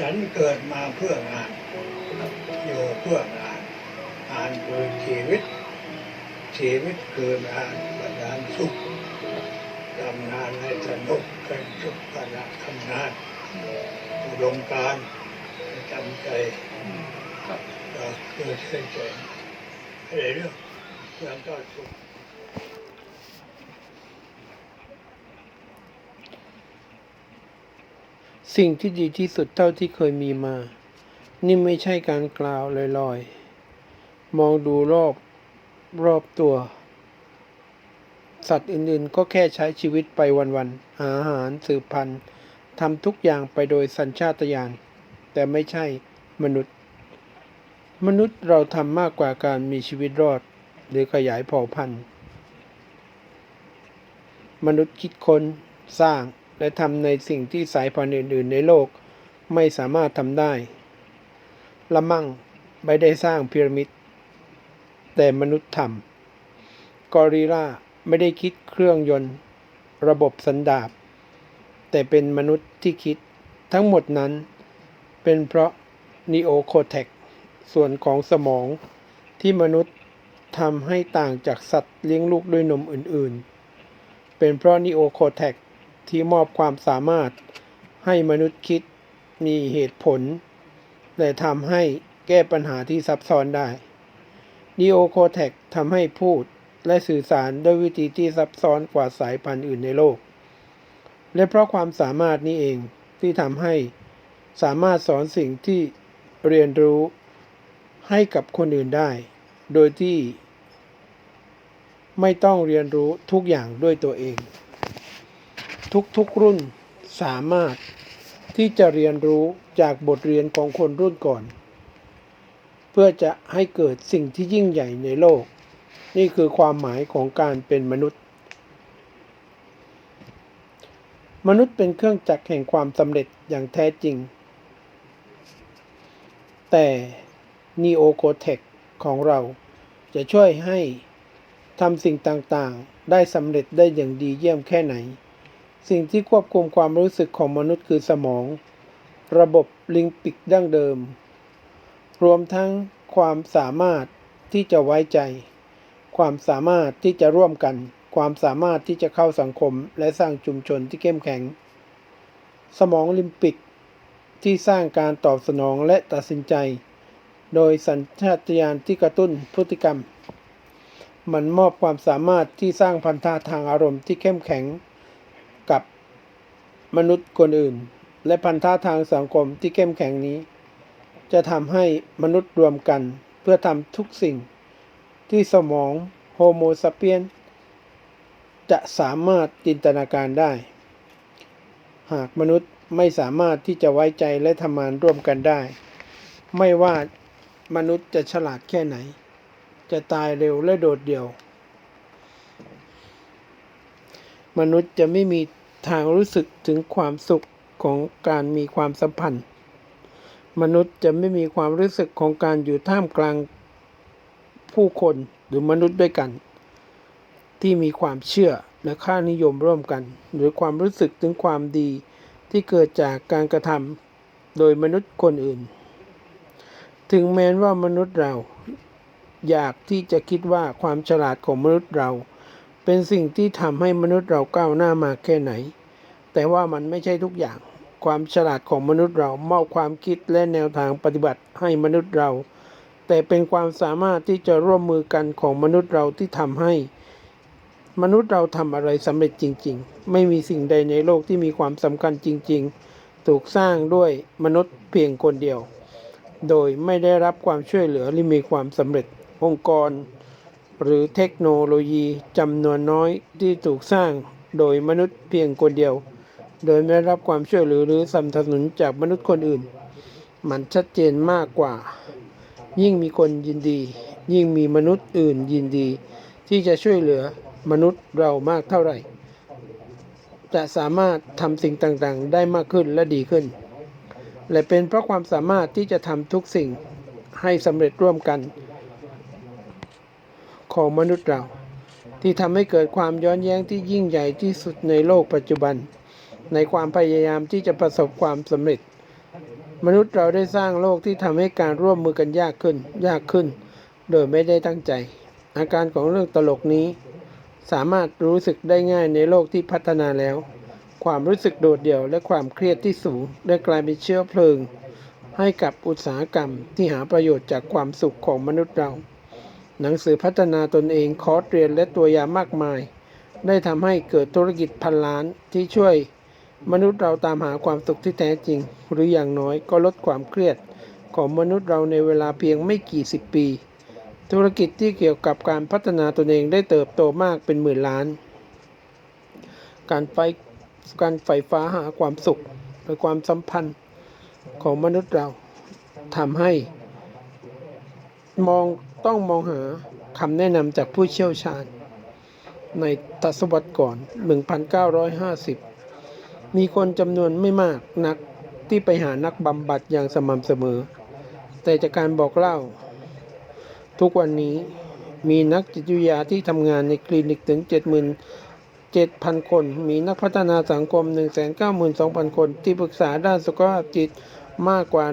ฉันเกิดมาเพื่องานอยู่เพื่องานงานคือชีวิต ชีวิตคืองานประดานสุขทำงานให้สนุกเป็นสุขขณะทำงานอุดมการณ์จำใจครับก็คือเฉยใจอะไรเรื่องเรื่องก็สุข สิ่งที่ดีที่สุดเท่าที่เคยมีมา นี่ไม่ใช่การกล่าวลอยๆ มองดูรอบรอบตัว สัตว์อื่นๆ ก็แค่ใช้ชีวิตไปวันๆ หาอาหารสืบพันธุ์ทำทุกอย่างไปโดยสัญชาตญาณ แต่ไม่ใช่มนุษย์ มนุษย์เราทำมากกว่าการมีชีวิตรอด หรือขยายเผ่าพันธุ์ มนุษย์คิดค้นสร้าง และทำในสิ่งที่สายพันธุ์อื่น ๆ ในโลกไม่สามารถทำได้ ละมั่งไม่ได้สร้างพีระมิด แต่มนุษย์ทำกอริลลาไม่ได้คิดเครื่องยนต์ ระบบสันดาปแต่เป็นมนุษย์ที่คิดทั้งหมดนั้น เป็นเพราะนีโอโคเทกส่วนของสมองที่มนุษย์ทำให้ต่างจากสัตว์เลี้ยงลูกด้วยนมอื่น ๆ เป็นเพราะนีโอโคเทก ที่มอบความสามารถให้มนุษย์คิดมีเหตุผล และทำให้แก้ปัญหาที่ซับซ้อนได้นีโอโคเทกทำให้พูดและสื่อสารด้วยวิธีที่ซับซ้อนกว่าสายพันธุ์อื่นในโลก และเพราะความสามารถนี้เองที่ทำให้สามารถสอนสิ่งที่เรียนรู้ให้กับคนอื่นได้ โดยที่ไม่ต้องเรียนรู้ทุกอย่างด้วยตัวเอง ทุกๆรุ่นสามารถที่จะเรียนรู้จากบทเรียนของคนรุ่นก่อน เพื่อจะให้เกิดสิ่งที่ยิ่งใหญ่ในโลก นี่คือความหมายของการเป็นมนุษย์ มนุษย์เป็นเครื่องจักรแห่งความสำเร็จอย่างแท้จริง แต่ Neo c o t e c ของเราจะช่วยให้ทำสิ่งต่างๆ ได้สำเร็จได้อย่างดีเยี่ยมแค่ไหน สิ่งที่ควบคุมความรู้สึกของมนุษย์คือสมอง ระบบลิงปิกดั้งเดิม รวมทั้งความสามารถที่จะไว้ใจ ความสามารถที่จะร่วมกัน ความสามารถที่จะเข้าสังคมและสร้างชุมชนที่เข้มแข็ง สมองลิมปิกที่สร้างการตอบสนองและตัดสินใจ โดยสัญชาตญาณที่กระตุ้นพฤติกรรม มันมอบความสามารถที่สร้างพันธะทางอารมณ์ที่เข้มแข็ง กับมนุษย์คนอื่น และพันธะทางสังคมที่เข้มแข็งนี้ จะทำให้มนุษย์รวมกันเพื่อทำทุกสิ่ง ที่สมองโฮโมซาเปียน จะสามารถจินตนาการได้ หากมนุษย์ไม่สามารถที่จะไว้ใจและทำงานร่วมกันได้ ไม่ว่ามนุษย์จะฉลาดแค่ไหน จะตายเร็วและโดดเดี่ยว มนุษย์จะไม่มี ทางรู้สึกถึงความสุขของการมีความสัมพันธ์ มนุษย์จะไม่มีความรู้สึกของการอยู่ท่ามกลางผู้คนหรือมนุษย์ด้วยกัน ที่มีความเชื่อและค่านิยมร่วมกัน หรือความรู้สึกถึงความดีที่เกิดจากการกระทำโดยมนุษย์คนอื่น ถึงแม้ว่ามนุษย์เราอยากที่จะคิดว่าความฉลาดของมนุษย์เรา เป็นสิ่งที่ทำให้มนุษย์เราก้าวหน้ามากแค่ไหน แต่ว่ามันไม่ใช่ทุกอย่าง ความฉลาดของมนุษย์เรามอบความคิดและแนวทางปฏิบัติให้มนุษย์เรา แต่เป็นความสามารถที่จะร่วมมือกันของมนุษย์เราที่ทำให้ มนุษย์เราทำอะไรสำเร็จจริง ๆ ไม่มีสิ่งใดในโลกที่มีความสำคัญจริง ๆ ถูกสร้างด้วยมนุษย์เพียงคนเดียว โดยไม่ได้รับความช่วยเหลือหรือมีความสำเร็จองค์กร หรือเทคโนโลยีจำนวนน้อยที่ถูกสร้างโดยมนุษย์เพียงคนเดียว โดยไม่รับความช่วยเหลือหรือสนับสนุนจากมนุษย์คนอื่น มันชัดเจนมากกว่า ยิ่งมีคนยินดี ยิ่งมีมนุษย์อื่นยินดี ที่จะช่วยเหลือมนุษย์เรามากเท่าไหร่ จะสามารถทำสิ่งต่างๆ ได้มากขึ้นและดีขึ้น และเป็นเพราะความสามารถที่จะทำทุกสิ่งให้สำเร็จร่วมกัน ของมนุษย์เรา ที่ทำให้เกิดความย้อนแย้งที่ยิ่งใหญ่ที่สุดในโลกปัจจุบัน ในความพยายามที่จะประสบความสำเร็จ มนุษย์เราได้สร้างโลกที่ทำให้การร่วมมือกันยากขึ้น ยากขึ้น โดยไม่ได้ตั้งใจ อาการของเรื่องตลกนี้ สามารถรู้สึกได้ง่ายในโลกที่พัฒนาแล้ว ความรู้สึกโดดเดี่ยวและความเครียดที่สูงได้กลายเป็นเชื้อเพลิง ให้กับอุตสาหกรรมที่หาประโยชน์จากความสุขของมนุษย์เรา หนังสือพัฒนาตนเองคอร์สเรียนและตัวยามากมายได้ทำให้เกิดธุรกิจพันล้านที่ช่วย มนุษย์เราตามหาความสุขที่แท้จริง หรืออย่างน้อยก็ลดความเครียด ของมนุษย์เราในเวลาเพียงไม่กี่สิบปี ธุรกิจที่เกี่ยวกับการพัฒนาตนเองได้เติบโตมากเป็นหมื่นล้าน การไฟการไฟฟ้าหาความสุขและความสัมพันธ์ของมนุษย์เราทำให้ มองต้องมองหาคำแนะนำจากผู้เชี่ยวชาญ ในทศวรรษก่อน 1950 มีคนจำนวนไม่มากนักที่ไปหานักบำบัดอย่างสม่ำเสมอ แต่จากการบอกเล่า ทุกวันนี้มีนักจิตวิทยาที่ทำงานในคลินิกถึง 77,000 คน มีนักพัฒนาสังคม 192,000 คน ที่ปรึกษาด้านสุขภาพจิตมากกว่า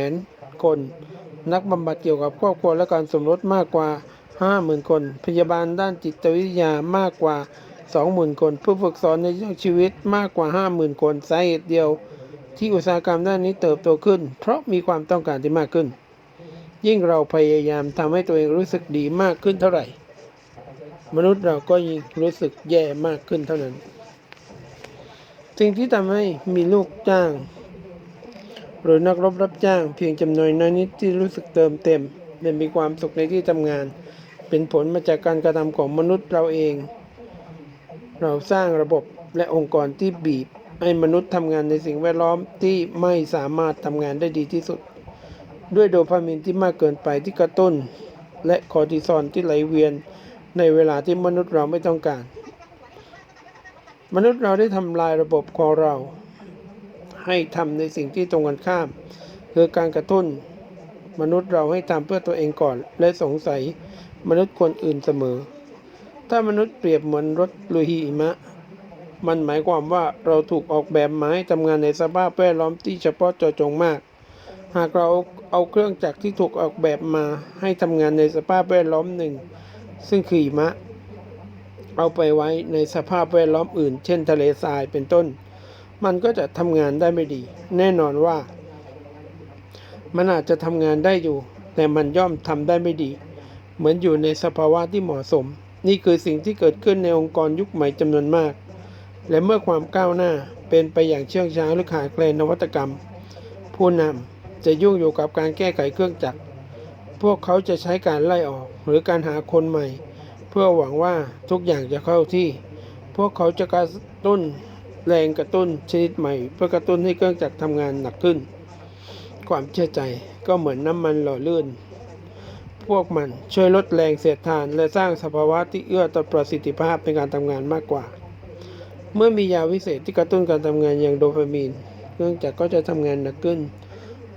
100,000 คน นักบำบัดเกี่ยวกับครอบครัวและการสมรสมากกว่า 50,000 คน พยาบาลด้านจิตวิทยามากกว่า 20,000 คน ผู้ฝึกสอนในเรื่องชีวิตมากกว่า 50,000 คนสาเหตุเดียว ที่อุตสาหกรรมด้านนี้เติบโตขึ้น เพราะมีความต้องการที่มากขึ้น ยิ่งเราพยายามทำให้ตัวเองรู้สึกดีมากขึ้นเท่าไหร่ มนุษย์เราก็ยิ่งรู้สึกแย่มากขึ้นเท่านั้น สิ่งที่ทำให้มีลูกจ้าง หรือนักรบรับจ้าง เพียงจำนวนน้อยนิดที่รู้สึกเติมเต็มและมีความสุขในที่ทำงาน เป็นผลมาจากการกระทำของมนุษย์เราเอง เราสร้างระบบและองค์กรที่บีบ ให้มนุษย์ทำงานในสิ่งแวดล้อมที่ไม่สามารถทำงานได้ดีที่สุด ด้วยโดพามีนที่มากเกินไปที่กระตุ้น และคอร์ติซอลที่ไหลเวียนในเวลาที่มนุษย์เราไม่ต้องการ มนุษย์เราได้ทำลายระบบของเรา ให้ทำในสิ่งที่ตรงกันข้าม คือการกระตุ้น มนุษย์เราให้ทำเพื่อตัวเองก่อน และสงสัยมนุษย์คนอื่นเสมอ ถ้ามนุษย์เปรียบเหมือนรถลุยหิมะ มันหมายความว่าเราถูกออกแบบมาให้ทำงานในสภาพแวดล้อมที่เฉพาะเจาะจงมาก หากเราเอาเครื่องจักรที่ถูกออกแบบมาให้ทำงานในสภาพแวดล้อมหนึ่ง ซึ่งคือหิมะ เอาไปไว้ในสภาพแวดล้อมอื่น เช่นทะเลทรายเป็นต้น มันก็จะทำงานได้ไม่ดี แน่นอนว่า มันอาจจะทำงานได้อยู่ แต่มันย่อมทำได้ไม่ดี เหมือนอยู่ในสภาวะที่เหมาะสม นี่คือสิ่งที่เกิดขึ้นในองค์กรยุคใหม่จำนวนมาก และเมื่อความก้าวหน้าเป็นไปอย่างเชื่องช้าหรือขาดแคลนนวัตกรรม ผู้นำจะยุ่งอยู่กับการแก้ไขเครื่องจักร พวกเขาจะใช้การไล่ออกหรือการหาคนใหม่ เพื่อหวังว่าทุกอย่างจะเข้าที่ พวกเขาจะกระตุ้นแรงกระตุ้นชนิดใหม่ เพื่อกระตุ้นให้เครื่องจักรทำงานหนักขึ้น ความเชื่อใจก็เหมือนน้ำมันหล่อลื่น พวกมันช่วยลดแรงเสียดทาน และสร้างสภาวะที่เอื้อต่อประสิทธิภาพในการทำงานมากกว่า เมื่อมียาวิเศษที่กระตุ้นการทำงานอย่างโดพามีนเครื่องจักรก็จะทำงานหนักขึ้น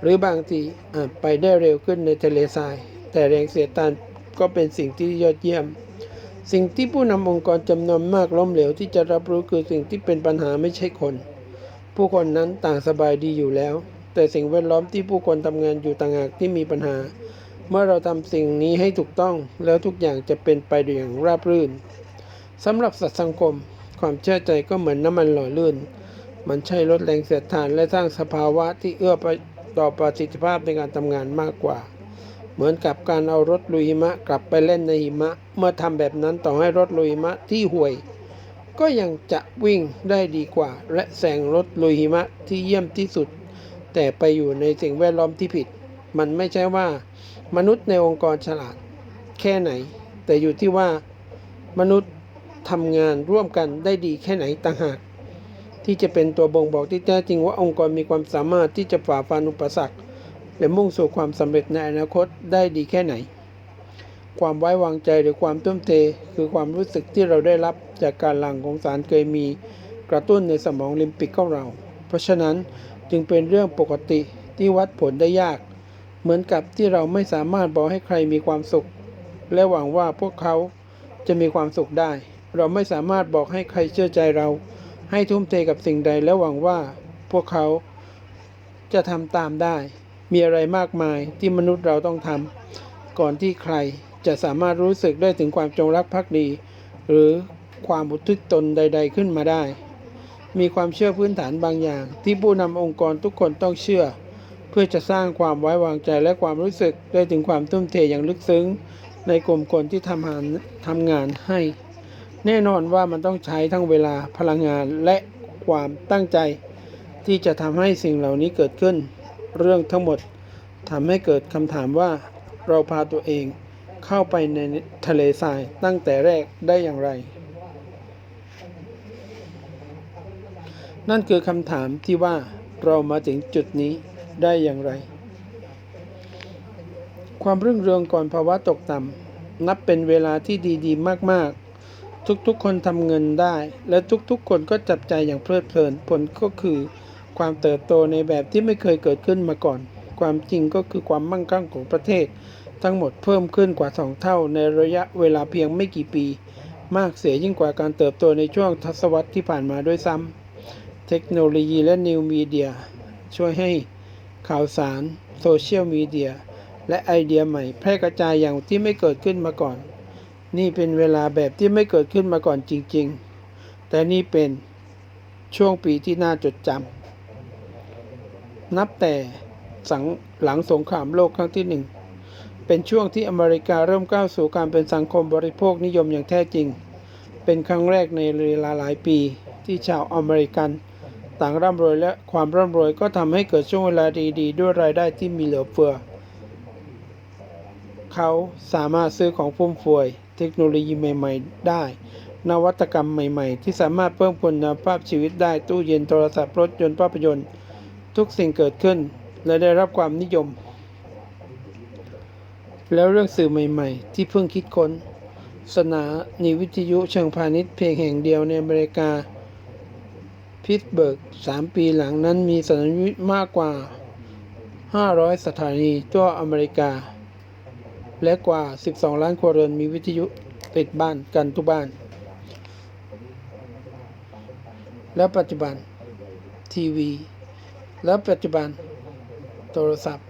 หรือบางทีอาจไปได้เร็วขึ้นในทะเลทราย แต่แรงเสียดทานก็เป็นสิ่งที่ยอดเยี่ยม สิ่งที่ผู้นำองค์กรจำนวนมากล้มเหลวที่จะรับรู้คือสิ่งที่เป็นปัญหาไม่ใช่คน ผู้คนนั้นต่างสบายดีอยู่แล้ว แต่สิ่งแวดล้อมที่ผู้คนทำงานอยู่ต่างหากที่มีปัญหา เมื่อเราทำสิ่งนี้ให้ถูกต้องแล้วทุกอย่างจะเป็นไปอย่างราบรื่นสำหรับสัตว์สังคม ความเชื่อใจก็เหมือนน้ำมันหล่อลื่น มันใช้ลดแรงเสียดทานและสร้างสภาวะที่เอื้อต่อประสิทธิภาพในการทำงานมากกว่า เหมือนกับการเอารถลุยหิมะกลับไปเล่นในหิมะ เมื่อทำแบบนั้นต่อให้รถลุยหิมะที่ห่วย ก็ยังจะวิ่งได้ดีกว่า และแซงรถลุยหิมะที่เยี่ยมที่สุด แต่ไปอยู่ในสิ่งแวดล้อมที่ผิด มันไม่ใช่ว่า มนุษย์ในองค์กรฉลาดแค่ไหน แต่อยู่ที่ว่ามนุษย์ทำงานร่วมกันได้ดีแค่ไหนต่างหาก ที่จะเป็นตัวบ่งบอกที่แท้จริงว่าองค์กรมีความสามารถที่จะฝ่าฟันอุปสรรคและมุ่งสู่ความสำเร็จในอนาคตได้ดีแค่ไหน ความไว้วางใจหรือความทุ่มเท คือความรู้สึกที่เราได้รับจากการหลั่งของสารเคมี กระตุ้นในสมองลิมปิกของเรา เพราะฉะนั้นจึงเป็นเรื่องปกติที่วัดผลได้ยาก เหมือนกับที่เราไม่สามารถบอกให้ใครมีความสุข และหวังว่าพวกเขาจะมีความสุขได้ เราไม่สามารถบอกให้ใครเชื่อใจเรา ให้ทุ่มเทกับสิ่งใด และหวังว่าพวกเขาจะทำตามได้ มีอะไรมากมายที่มนุษย์เราต้องทำก่อนที่ใครจะสามารถรู้สึกได้ถึงความจงรักภักดี หรือความอุทิศตนใด ๆ ขึ้นมาได้ มีความเชื่อพื้นฐานบางอย่าง ที่ผู้นำองค์กรทุกคนต้องเชื่อ พื่อจะสร้างความไว้วางใจและความรู้สึกได้ถึงความทุ่มเทอย่างลึกซึ้ง ในกลุ่มคนที่ทำงานทำงานให้ แน่นอนว่ามันต้องใช้ทั้งเวลาพลังงานและความตั้งใจ ที่จะทำให้สิ่งเหล่านี้เกิดขึ้น เรื่องทั้งหมดทำให้เกิดคำถามว่าเราพาตัวเองเข้าไปในทะเลทรายตั้งแต่แรกได้อย่างไร นั่นคือคำถามที่ว่าเรามาถึงจุดนี้ ได้อย่างไร ความรุ่งเรืองก่อนภาวะตกต่ำนับเป็นเวลาที่ดีๆ มากๆ ทุกๆ คนทำเงินได้ และทุกๆ คนก็จับใจอย่างเพลิดเพลิน ผลก็คือความเติบโตในแบบที่ไม่เคยเกิดขึ้นมาก่อน ความจริงก็คือความมั่งคั่งของประเทศ ทั้งหมดเพิ่มขึ้นกว่าสองเท่าในระยะเวลาเพียงไม่กี่ปี มากเสียยิ่งกว่าการเติบโตในช่วงทศวรรษที่ผ่านมาด้วยซ้ำเทคโนโลยีและนิวมีเดียช่วยให้ ข่าวสาร โซเชียลมีเดีย และไอเดียใหม่ แพร่กระจายอย่างที่ไม่เกิดขึ้นมาก่อน นี่เป็นเวลาแบบที่ไม่เกิดขึ้นมาก่อนจริง ๆ แต่นี่เป็นช่วงปีที่น่าจดจำ นับแต่สังหลังสงครามโลกครั้งที่หนึ่ง เป็นช่วงที่อเมริกาเริ่มก้าวสู่การเป็นสังคมบริโภคนิยมอย่างแท้จริง เป็นครั้งแรกในเวลาหลายปีที่ชาวอเมริกัน ต่างร่ำรวยและความร่ำรวยก็ทำให้เกิดช่วงเวลาดีๆ ด้วยรายได้ที่มีเหลือเฟือ เขาสามารถซื้อของฟุ่มเฟือยเทคโนโลยีใหม่ ๆ ได้ นวัตกรรมใหม่ ๆ ที่สามารถเพิ่มคุณภาพชีวิตได้ตู้เย็นโทรศัพท์รถยนต์ภาพยนตร์ ทุกสิ่งเกิดขึ้น และได้รับความนิยม แล้วเรื่องสื่อใหม่ ๆ ที่เพิ่งคิดค้น สนานีวิทยุเชิงพาณิชย์เพียงแห่งเดียวในอเมริกา พิตสเบิร์ก 3 ปีหลังนั้นมีสถานีมากกว่า 500 สถานีทั่วอเมริกา และกว่า 12 ล้านครัวเรือนมีวิทยุติดบ้านกันทุกบ้าน และปัจจุบันทีวี และปัจจุบันโทรศัพท์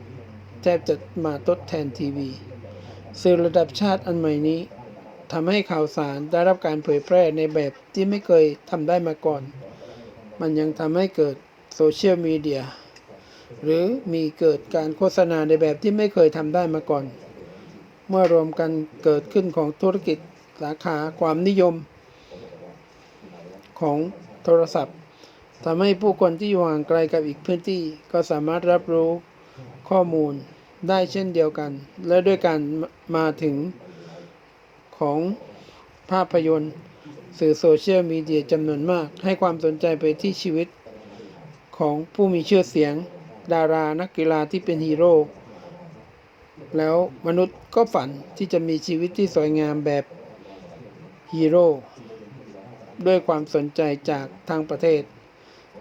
แทบจะมาทดแทนทีวี สื่อระดับชาติอันใหม่นี้ทำให้ข่าวสารได้รับการเผยแพร่ในแบบที่ไม่เคยทำได้มาก่อน มันยังทำให้เกิดโซเชียลมีเดียหรือมีเกิดการโฆษณาในแบบที่ไม่เคยทำได้มาก่อน เมื่อรวมกันเกิดขึ้นของธุรกิจสาขาความนิยม ของโทรศัพท์ทำให้ผู้คนที่อยู่ห่างไกลกับอีกพื้นที่ ก็สามารถรับรู้ข้อมูลได้เช่นเดียวกัน และด้วยการมาถึงของภาพยนตร์ สื่อโซเชียลมีเดียจำนวนมาก ให้ความสนใจไปที่ชีวิต ของผู้มีชื่อเสียง ดารานักกีฬาที่เป็นฮีโร่แล้วมนุษย์ก็ฝันที่จะมีชีวิตที่สวยงามแบบฮีโร่ด้วยความสนใจจากทางประเทศ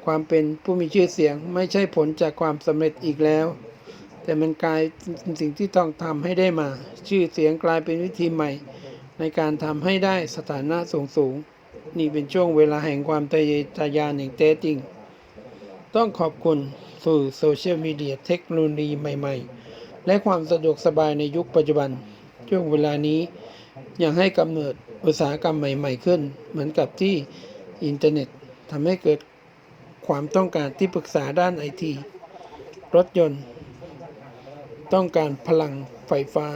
ความเป็นผู้มีชื่อเสียงไม่ใช่ผลจากความสำเร็จอีกแล้ว แต่มันกลายเป็นสิ่งที่ต้องทำให้ได้มา ชื่อเสียงกลายเป็นวิธีใหม่ ในการทำให้ได้สถานะสูงสูงๆนี่เป็นช่วงเวลาแห่งความทะเยอทะยานอย่างแท้จริง ต้องขอบคุณสื่อโซเชียลมีเดียเทคโนโลยีใหม่ ๆ และความสะดวกสบายในยุคปัจจุบัน ช่วงเวลานี้ยังให้กำเนิดอุตสาหกรรมใหม่ ๆ ขึ้น เหมือนกับที่อินเทอร์เน็ตทำให้เกิดความต้องการที่ปรึกษาด้านไอที รถยนต์ ต้องการพลังไฟฟ้า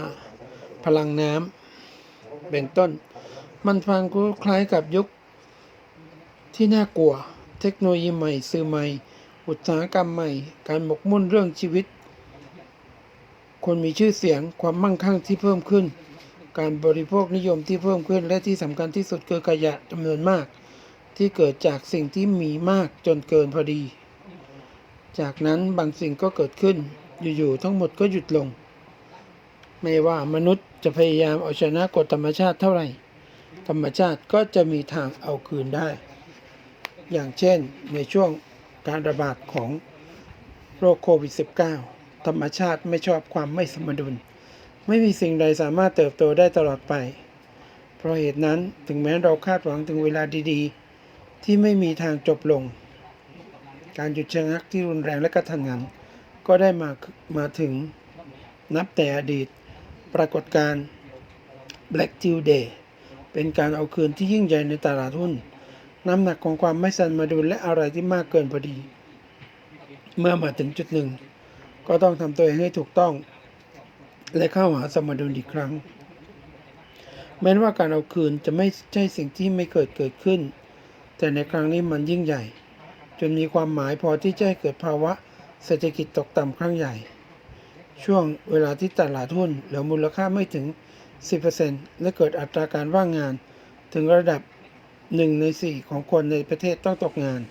พลังน้ำ เป็นต้น มันฟังคล้ายกับยุคที่น่ากลัว เทคโนโลยีใหม่ สื่อใหม่ อุตสาหกรรมใหม่ การหมกมุ่นเรื่องชีวิต คนมีชื่อเสียงความมั่งคั่งที่เพิ่มขึ้น การบริโภคนิยมที่เพิ่มขึ้น และที่สำคัญที่สุดคือขยะจำนวนมาก ที่เกิดจากสิ่งที่มีมากจนเกินพอดี จากนั้นบางสิ่งก็เกิดขึ้น อยู่ๆทั้งหมดก็หยุดลง ไม่ว่ามนุษย์ จะพยายามเอาชนะกฎธรรมชาติเท่าไหร่ ธรรมชาติก็จะมีทางเอาคืนได้ อย่างเช่นในช่วงการระบาดของโรคโควิด -19 ธรรมชาติไม่ชอบความไม่สมดุล ไม่มีสิ่งใดสามารถเติบโตได้ตลอดไป เพราะเหตุนั้นถึงแม้เราคาดหวังถึงเวลาดีๆ ที่ไม่มีทางจบลง การหยุดชะงักที่รุนแรงและกระทันหันก็ได้มามาถึงนับแต่อดีต ปรากฏการณ์ Black Tuesday เป็นการเอาคืนที่ยิ่งใหญ่ในตลาดหุ้น น้ำหนักของความไม่สันมาดุลและอะไรที่มากเกินพอดี เมื่อมาถึงจุดหนึ่ง ก็ต้องทำตัวเองให้ถูกต้อง และเข้าหาสมดุลอีกครั้ง แม้ว่าการเอาคืนจะไม่ใช่สิ่งที่ไม่เกิดเกิดขึ้น แต่ในครั้งนี้มันยิ่งใหญ่ จนมีความหมายพอที่จะให้เกิดภาวะเศรษฐกิจตกต่ำครั้งใหญ่ ช่วงเวลาที่ตลาดหุ้นเหลือมูลค่าไม่ถึง 10%และเกิดอัตราการว่างงาน ถึงระดับ 1 ใน 4 ของคนในประเทศต้องตกงาน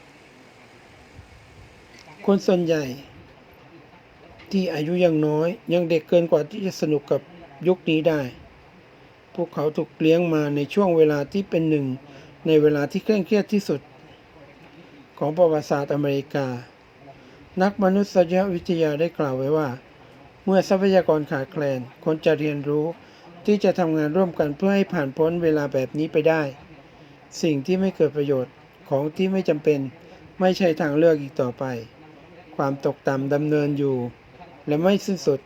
คนส่วนใหญ่ที่อายุยังน้อย ยังเด็กเกินกว่าที่จะสนุกกับยุคนี้ได้ พวกเขาถูกเลี้ยงมาในช่วงเวลาที่เป็นหนึ่ง ในเวลาที่เคร่งเครียดที่สุด ของประวัติศาสตร์อเมริกา นักมนุษยวิทยาได้กล่าวไว้ว่า เมื่อทรัพยากรขาดแคลนคนจะเรียนรู้ที่จะทำงานร่วมกันเพื่อให้ผ่านพ้นเวลาแบบนี้ไปได้ สิ่งที่ไม่เกิดประโยชน์ของที่ไม่จำเป็น ไม่ใช่ทางเลือกอีกต่อไป ความตกต่ำดำเนินอยู่ และไม่สิ้นสุด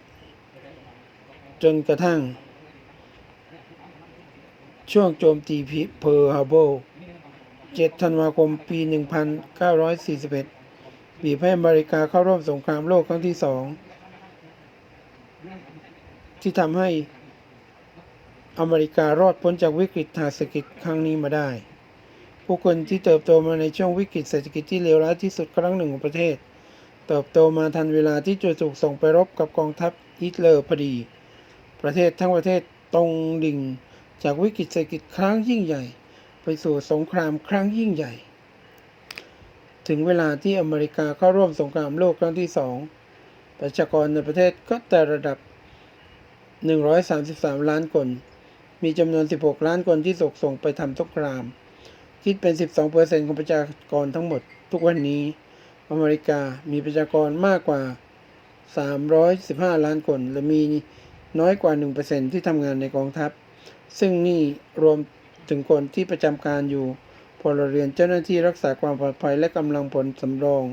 จนกระทั่ง ช่วงโจมตีพิเพิร์ฮาร์เบ7ธันวาคมปี 1941 บีบให้อเมริกาเข้าร่วมสงครามโลกครั้งที่สอง ที่ทำให้อเมริการอดพ้นจากวิกฤตทางเศรษฐกิจครั้งนี้มาได้ ผู้คนที่เติบโตมาในช่วงวิกฤตเศรษฐกิจที่เลวร้ายที่สุดครั้งหนึ่งของประเทศ เติบโตมาทันเวลาที่จะถูกส่งไปรบกับกองทัพฮิตเลอร์พอดี ประเทศทั้งประเทศตรงดิ่งจากวิกฤตเศรษฐกิจครั้งยิ่งใหญ่ ไปสู่สงครามครั้งยิ่งใหญ่ ถึงเวลาที่อเมริกาเข้าร่วมสงครามโลกครั้งที่สอง ประชากรในประเทศก็แต่ระดับ 133 ล้านคน มีจำนวน 16 ล้านคนที่ส่งส่งไปทำสงคราม คิดเป็น 12%ของประชากรทั้งหมด ทุกวันนี้ อเมริกามีประชากรมากกว่า 315 ล้านคน และมีน้อยกว่า 1%ที่ทำงานในกองทัพ ซึ่งนี่รวมถึงคนที่ประจำการอยู่พลเรือนเจ้าหน้าที่รักษาความปลอดภัยและกำลังพลสำรอง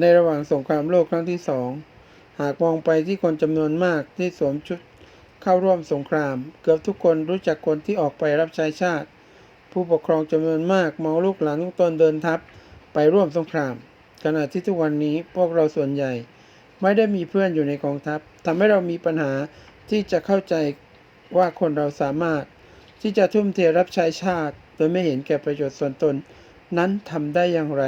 ในระหว่างสงครามโลกครั้งที่สองหากมองไปที่คนจำนวนมากที่สวมชุดเข้าร่วมสงคราม เกือบทุกคนรู้จักคนที่ออกไปรับใช้ชาติ ผู้ปกครองจำนวนมากมองลูกหลานของตนเดินทัพไปร่วมสงคราม ขณะที่ทุกวันนี้พวกเราส่วนใหญ่ ไม่ได้มีเพื่อนอยู่ในกองทัพทำให้เรามีปัญหาที่จะเข้าใจว่าคนเราสามารถ ที่จะทุ่มเทรับใช้ชาติ โดยไม่เห็นแก่ประโยชน์ส่วนตน นั้นทำได้อย่างไร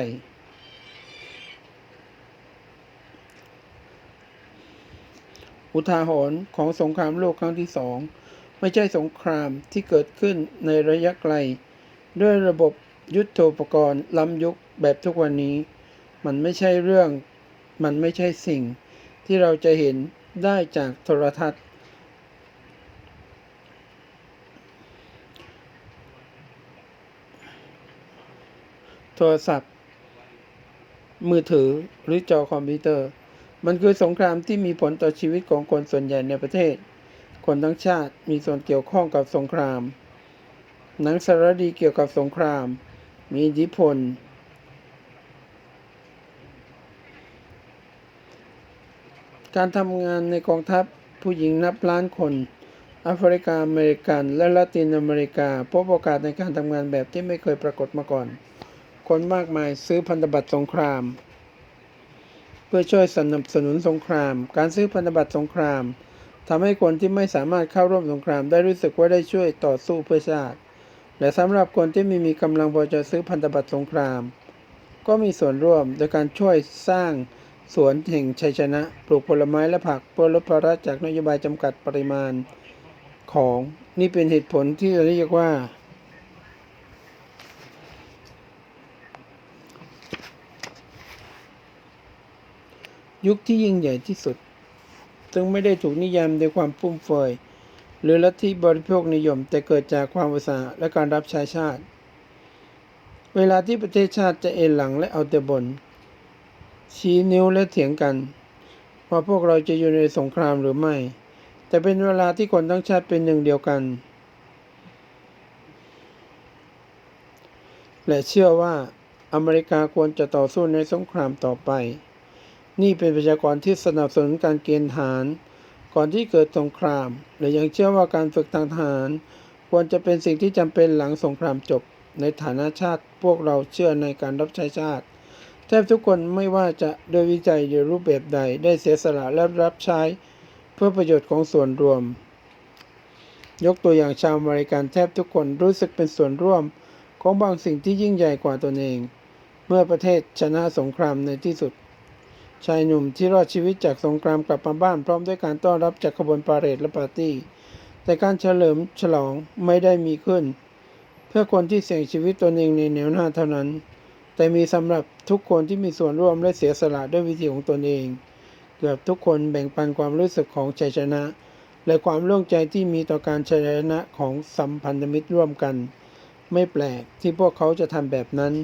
อุทาหรณ์ของสงครามโลกครั้งที่สองไม่ใช่สงครามที่เกิดขึ้นในระยะไกล ด้วยระบบยุทโธปกรณ์ล้ำยุคแบบทุกวันนี้ มันไม่ใช่เรื่อง มันไม่ใช่สิ่งที่เราจะเห็นได้จากโทรทัศน์ โทรศัพท์ มือถือหรือจอคอมพิวเตอร์ มันคือสงครามที่มีผลต่อชีวิตของคนส่วนใหญ่ในประเทศ คนทั้งชาติมีส่วนเกี่ยวข้องกับสงคราม หนังสารดีเกี่ยวกับสงคราม มีอิทธิพล การทำงานในกองทัพผู้หญิงนับล้านคนแอฟริกาอเมริกัน และละตินอเมริกา พบโอกาสในการทำงานแบบที่ไม่เคยปรากฏมาก่อน คนมากมายซื้อพันธบัตรสงคราม เพื่อช่วยสนับสนุนสงคราม การซื้อพันธบัตรสงครามทำให้คนที่ไม่สามารถเข้าร่วมสงครามได้รู้สึกว่าได้ช่วยต่อสู้เพื่อชาติ และสำหรับคนที่ไม่มีกำลังพอจะซื้อพันธบัตรสงคราม ก็มีส่วนร่วมโดยการช่วยสร้างสวนแห่งชัยชนะ ปลูกผลไม้และผักเพื่อลดภาระจากนโยบายจำกัดปริมาณของนี่เป็นเหตุผลที่เรียกว่า ยุคที่ยิ่งใหญ่ที่สุด ซึ่งไม่ได้ถูกนิยามด้วยความฟุ่มเฟือยหรือลัทธิบริโภคนิยม แต่เกิดจากความอุตสาหและการรับใช้ชาติ เวลาที่ประเทศชาติจะเอ็นหลังและเอาแต่บน ชี้นิ้วและเถียงกัน ว่าพวกเราจะอยู่ในสงครามหรือไม่ แต่เป็นเวลาที่คนทั้งชาติเป็นหนึ่งเดียวกัน และเชื่อว่าอเมริกาควรจะต่อสู้ในสงครามต่อไป นี่เป็นประชากรที่สนับสนุนการเกณฑ์ทหาร ก่อนที่เกิดสงคราม และยังเชื่อว่าการฝึกทางทหาร ควรจะเป็นสิ่งที่จำเป็นหลังสงครามจบ ในฐานะชาติพวกเราเชื่อในการรับใช้ชาติ แทบทุกคนไม่ว่าจะโดยวิจัยหรือรูปแบบใดได้เสียสละและรับใช้ เพื่อประโยชน์ของส่วนรวม ยกตัวอย่างชาวอเมริกันแทบทุกคนรู้สึกเป็นส่วนร่วมของบางสิ่งที่ยิ่งใหญ่กว่าตนเอง เมื่อประเทศชนะสงครามในที่สุด ชายหนุ่มที่รอดชีวิตจากสงครามกลับมาบ้านพร้อมด้วยการต้อนรับจากขบวนปาเหรดและปาร์ตี้ แต่การเฉลิมฉลองไม่ได้มีขึ้น เพื่อคนที่เสี่ยงชีวิตตนเองในแนวหน้าเท่านั้น แต่มีสำหรับทุกคนที่มีส่วนร่วมและเสียสละด้วยวิธีของตนเอง เกือบทุกคนแบ่งปันความรู้สึกของชัยชนะ และความโล่งใจที่มีต่อการชัยชนะของสัมพันธมิตรร่วมกัน ไม่แปลกที่พวกเขาจะทำแบบนั้น